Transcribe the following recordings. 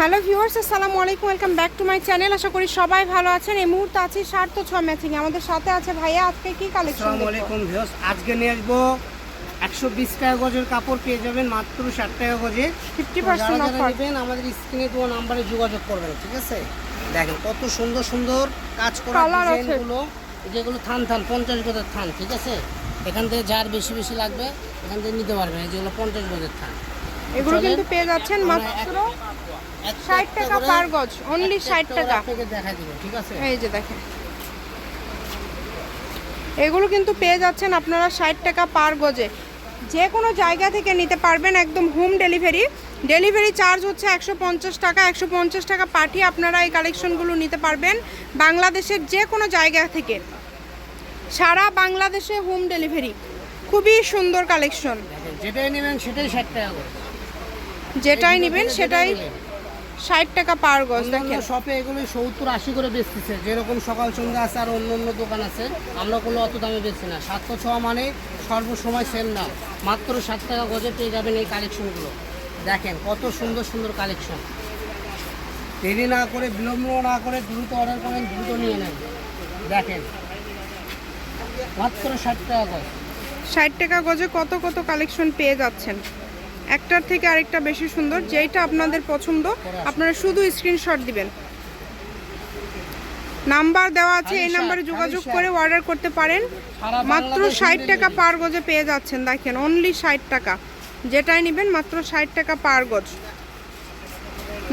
Hello viewers আসসালামু আলাইকুম welcome back to my channel. আশা করি সবাই ভালো আছেন। এই মুহূর্তে আছি সার্থ ছ ম্যাচিং আমাদের সাথে আছে ভাইয়া আজকে কি কালেকশন আসসালামু আলাইকুম ভিউয়ার্স আজকে নিয়ে আসব একশো বিশ টাকা গজের কাপড় পেয়ে যাবেন মাত্র ষাট টাকা গজে। 50% যারা যারা আমাদের স্ক্রিনে দেওয়া নাম্বারে যোগাযোগ করবেন ঠিক আছে? দেখেন কত সুন্দর সুন্দর কাজ করা। ডিজাইনগুলো। যেগুলো থান থান পঞ্চাশ গজের থান ঠিক আছে? এখান থেকে যার বেশি বেশি লাগবে এখান থেকে নিতে পারবেন। যেগুলো পঞ্চাশ গজের থান। এগুলো কিন্তু পেয়ে যাচ্ছেন মাত্র একটা 60 একটা টাকা পার গজ, only একটা 60 একটা করে টাকা। এই যে দেখেন। এগুলো কিন্তু পেয়ে যাচ্ছেন আপনারা ষাট টাকা পার গজে। যে কোনো জায়গা থেকে নিতে পারবেন একদম হোম ডেলিভারি ডেলিভারি চার্জ হচ্ছে একশো পঞ্চাশ টাকা। একশো পঞ্চাশ টাকা পাঠিয়ে আপনারা এই কালেকশনগুলো নিতে পারবেন বাংলাদেশের যে কোনো জায়গা থেকে। সারা বাংলাদেশে হোম ডেলিভারি খুবই সুন্দর কালেকশন যেটাই নেবেন সেটাই ষাট টাকা করে। যেটাই নেবেন সেটাই ষাট টাকা পার গজ দেখেন। শপে এগুলো সত্তর আশি করে বেচতেছে। যেরকম সকাল সন্ধ্যা আছে আর অন্য অন্য দোকান আছে আমরা কোনো অত দামে বেচছি না। সাতশো ছোয়া মানে সর্বসময় সেম না মাত্র ষাট টাকা গজে পেয়ে যাবেন এই কালেকশনগুলো। দেখেন কত সুন্দর সুন্দর কালেকশন। দেরি না করে বিলম্ব না করে দ্রুত অর্ডার করেন দ্রুত নিয়ে নেন। দেখেন মাত্র ষাট টাকা গজ। ষাট টাকা গজে কত কত কালেকশন পেয়ে যাচ্ছেন। একটার থেকে আরেকটা বেশি সুন্দর যেইটা আপনাদের পছন্দ আপনারা শুধু স্ক্রিনশট দিবেন। নাম্বার দেওয়া আছে এই নাম্বারে যোগাযোগ করে অর্ডার করতে পারেন। মাত্র ষাট টাকা। পার গজে পেয়ে যাচ্ছেন দেখেন অনলি ষাট টাকা। যেটাই নেবেন মাত্র ষাট টাকা পার গজ।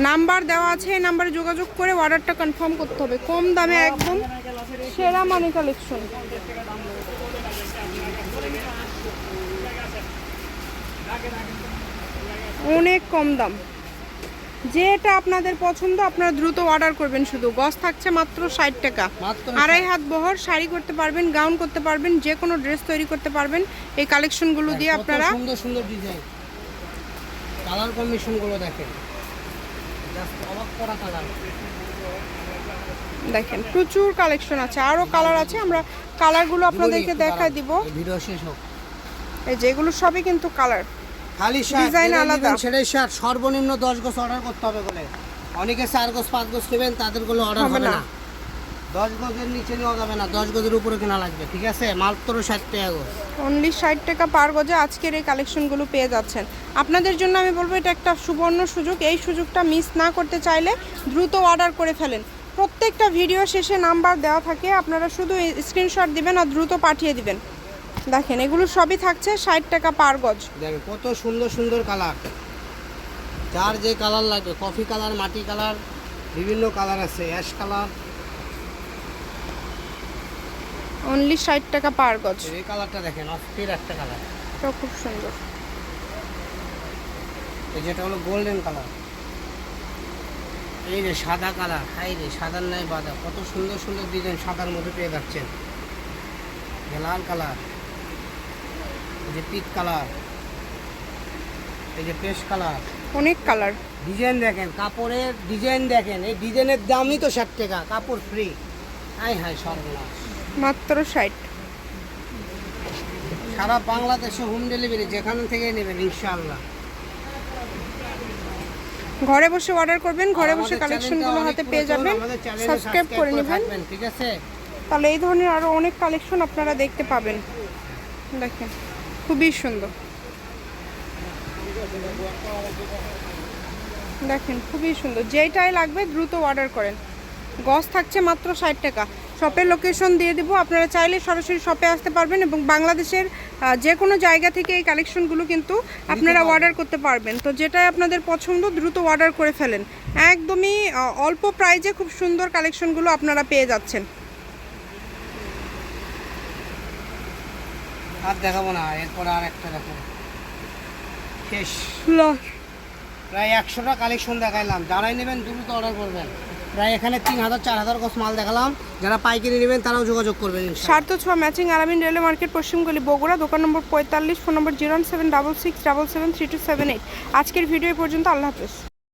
নাম্বার দেওয়া আছে এই নাম্বারে যোগাযোগ করে অর্ডারটা কনফার্ম করতে হবে। কম দামে একদম সেরা মানে কালেকশন অনেক কম দাম। যেটা আপনাদের পছন্দ আপনারা দ্রুত অর্ডার করবেন শুধু। গজ থাকছে মাত্র ষাট টাকা। আড়াই হাত বহর শাড়ি করতে পারবেন গাউন করতে পারবেন যে কোনো ড্রেস তৈরি করতে পারবেন। এই কালেকশনগুলো দিয়ে আপনারা সুন্দর সুন্দর ডিজাইন কালার কম্বিনেশনগুলো দেখেন। দেখেন প্রচুর কালেকশন আছে। আরও কালার আছে আমরা কালারগুলো আপনাদেরকে দেখা দিব। ভিডিও শেষ হোক। এই যেগুলো সবই কিন্তু কালার খালি Design আলাদা। সেটাই শার্ট সর্বনিম্ন দশ গোছ অর্ডার করতে হবে বলে। অনেকে চার গোছ পাঁচ গোছ নেবেন তাদেরগুলো অর্ডার হবে না। দশ গজের নিচে নেওয়া যাবে না। দশ গজের উপরে কেনা লাগবে ঠিক আছে? মাত্র ষাট টাকা গোছ অনলি ষাট টাকা পার গজে আজকের এই কালেকশনগুলো পেয়ে যাচ্ছেন। আপনাদের জন্য আমি বলব এটা একটা সুবর্ণ সুযোগ। এই সুযোগটা মিস না করতে চাইলে দ্রুত অর্ডার করে ফেলেন। প্রত্যেকটা ভিডিও শেষে নাম্বার দেওয়া থাকে। আপনারা শুধু স্ক্রিনশট দিবেন আর দ্রুত পাঠিয়ে দিবেন। দেখেন এগুলো সবই থাকছে ষাট টাকা পার গজ। দেখেন কত সুন্দর সুন্দর কালার। যার যে কালার লাগবে কফি কালার মাটি কালার বিভিন্ন কালার আছে অ্যাশ কালার। অনলি ষাট টাকা পার গজ। এই কালারটা দেখেন অস্থির একটা কালার। এটাও খুব সুন্দর। এই যেটা হলো গোল্ডেন কালার। এই যে সাদা কালার হাই রে সাদার নাই বাদা কত সুন্দর সুন্দর ডিজাইন সাদার মধ্যে পেয়ে যাচ্ছেন। লাল কালার। যে পিক কালার এই যে পেস্ট কালার। অনেক কালার। ডিজাইন দেখেন কাপড়ের ডিজাইন দেখেন এই ডিজাইনের দামই তো ষাট টাকা কাপড় ফ্রি হাই হাই সর্বনাশ। মাত্র ষাট। সারা বাংলাদেশে হোম ডেলিভারি যেখান থেকে নেবেন ইনশাআল্লাহ। ঘরে বসে অর্ডার করবেন ঘরে বসে কালেকশনগুলো হাতে পেয়ে যাবেন। সাবস্ক্রাইব করে নেবেন। ঠিক আছে? তাহলে এই ধরনের আরও অনেক কালেকশন আপনারা দেখতে পাবেন। দেখেন। খুবই সুন্দর। দেখেন খুবই সুন্দর। যেইটাই লাগবে দ্রুত অর্ডার করেন। গস থাকছে মাত্র ষাট টাকা। শপের লোকেশন দিয়ে দিব। আপনারা চাইলে সরাসরি শপে আসতে পারবেন এবং বাংলাদেশের যে কোনো জায়গা থেকে এই কালেকশনগুলো কিন্তু আপনারা অর্ডার করতে পারবেন। তো যেটাই আপনাদের পছন্দ দ্রুত অর্ডার করে ফেলেন। একদমই অল্প প্রাইজে খুব সুন্দর কালেকশনগুলো আপনারা পেয়ে যাচ্ছেন। আর দেখাবো না এরপর আর একটা দেখো। শেষ। প্রায় একশোটা কালেকশন দেখাইলাম। যারাই নেবেন দ্রুত অর্ডার করবেন। প্রায় এখানে তিন হাজার চার হাজার কস মাল দেখালাম। যারা পাইকারি নেবেন তারাও যোগাযোগ করবেন। সার্থ ছোঁয়া ম্যাচিং আরামিন রেলওয়ে মার্কেট পশ্চিমগলি বগুড়া দোকান নম্বর পঁয়তাল্লিশ ফোন নম্বর zero seven double six double seven three two seven eight. আজকের ভিডিও পর্যন্ত আল্লাহ হাফেজ।